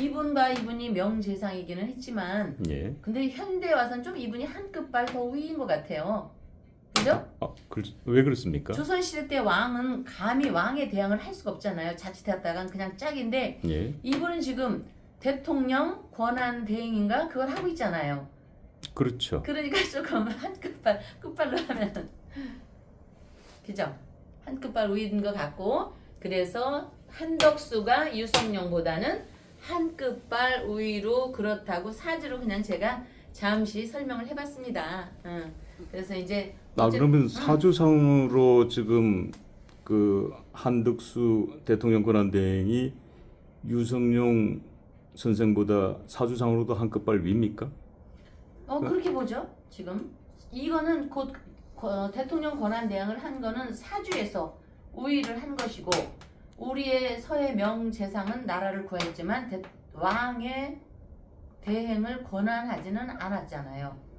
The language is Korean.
이분과 이분이 명재상이기는 했지만 예. 근데 현대 와서는 좀 이분이 한 끗발 더 위인 것 같아요. 그죠? 아, 그, 왜 그렇습니까? 조선 시대 때 왕은 감히 왕에 대항을 할 수가 없잖아요. 자칫했다간 그냥 짝인데 예. 이분은 지금 대통령 권한 대행인가 그걸 하고 있잖아요. 그렇죠. 그러니까 조금 한 끝발 끝발로 하면 그죠? 한 끝발 위인 것 같고 그래서 한덕수가 유성룡보다는 한 끝발 우위로 그렇다고 사주로 그냥 제가 잠시 설명을 해봤습니다. 응. 그래서 이제 아 어째- 그러면 사주상으로 지금 그 한덕수 대통령 권한대행이 유성룡 선생보다 사주상으로도 한 끗발 위입니까? 어 그렇게 보죠 지금 이거는 곧 거- 대통령 권한 대항을 한 거는 사주에서 우위를 한 것이고 우리의 서해 명재상은 나라를 구했지만 대- 왕의 대행을 권한하지는 않았잖아요.